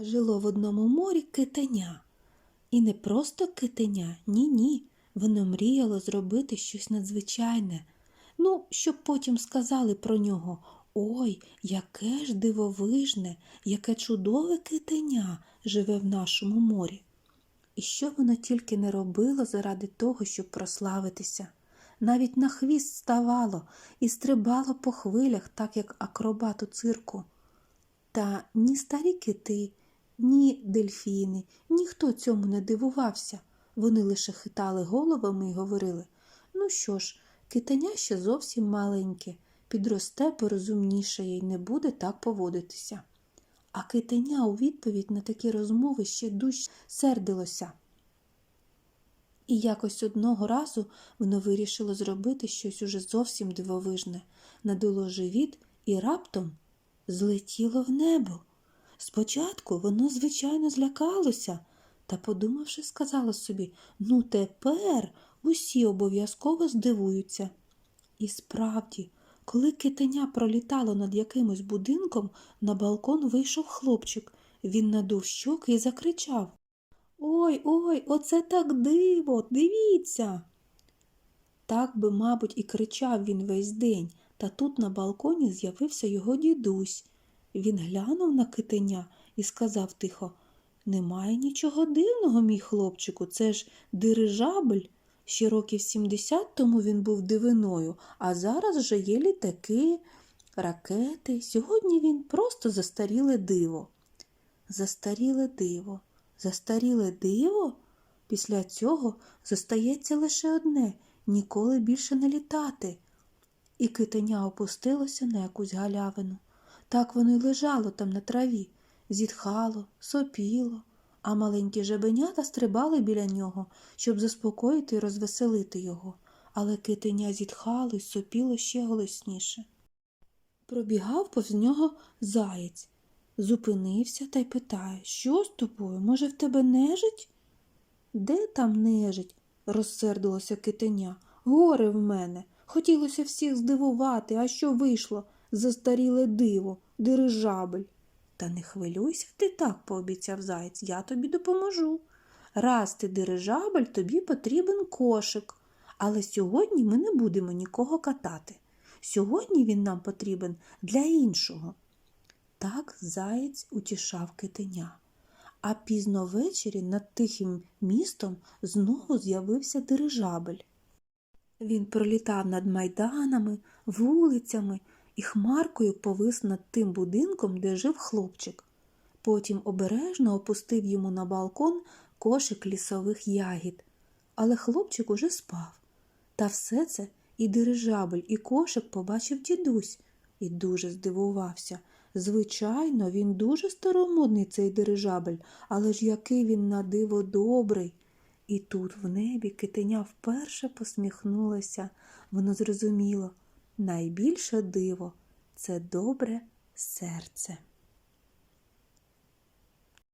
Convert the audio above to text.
Жило в одному морі китеня. І не просто китеня, ні-ні. Воно мріяло зробити щось надзвичайне. Ну, щоб потім сказали про нього Ой, яке ж дивовижне, яке чудове китеня живе в нашому морі. І що воно тільки не робило заради того, щоб прославитися. Навіть на хвіст ставало і стрибало по хвилях, так як акробат у цирку. Та ні старі кити, ні дельфіни, ніхто цьому не дивувався. Вони лише хитали головами і говорили ну що ж, китеня ще зовсім маленьке, підросте порозумнішає і не буде так поводитися. А китеня у відповідь на такі розмови ще дужче сердилося. І якось одного разу воно вирішило зробити щось уже зовсім дивовижне, надуло живіт і раптом злетіло в небо. Спочатку воно, звичайно, злякалося, та, подумавши, сказало собі ну тепер усі обов'язково здивуються. І справді, коли китеня пролітало над якимось будинком, на балкон вийшов хлопчик. Він надув щоки і закричав Ой, ой, оце так диво, дивіться. Так би, мабуть, і кричав він весь день, та тут на балконі з'явився його дідусь. Він глянув на китеня і сказав тихо Немає нічого дивного, мій хлопчику, це ж дирижабель. Ще років 70 тому він був дивиною, а зараз вже є літаки, ракети. Сьогодні він просто застаріле диво. Застаріле диво, застаріле диво? Після цього зостається лише одне ніколи більше не літати. І китеня опустилося на якусь галявину. Так воно й лежало там на траві, зітхало, сопіло, а маленькі жебенята стрибали біля нього, щоб заспокоїти і розвеселити його, але китеня зітхало й сопіло ще голосніше. Пробігав повз нього заєць, зупинився та й питає, що з тобою? Може, в тебе нежить? Де там нежить? розсердилося китеня. Горе в мене. Хотілося всіх здивувати, а що вийшло? Застаріле диво, дирижабель. Та не хвилюйся ти так, пообіцяв заєць, я тобі допоможу. Раз ти дирижабель, тобі потрібен кошик. Але сьогодні ми не будемо нікого катати. Сьогодні він нам потрібен для іншого. Так заєць утішав китеня. А пізно ввечері над тихим містом знову з'явився дирижабель. Він пролітав над майданами, вулицями і хмаркою повис над тим будинком, де жив хлопчик. Потім обережно опустив йому на балкон кошик лісових ягід. Але хлопчик уже спав. Та все це і дирижабель, і кошик побачив дідусь і дуже здивувався. Звичайно, він дуже старомодний цей дирижабель, але ж який він на диво добрий. І тут в небі китеня вперше посміхнулося. Воно зрозуміло найбільше диво це добре серце.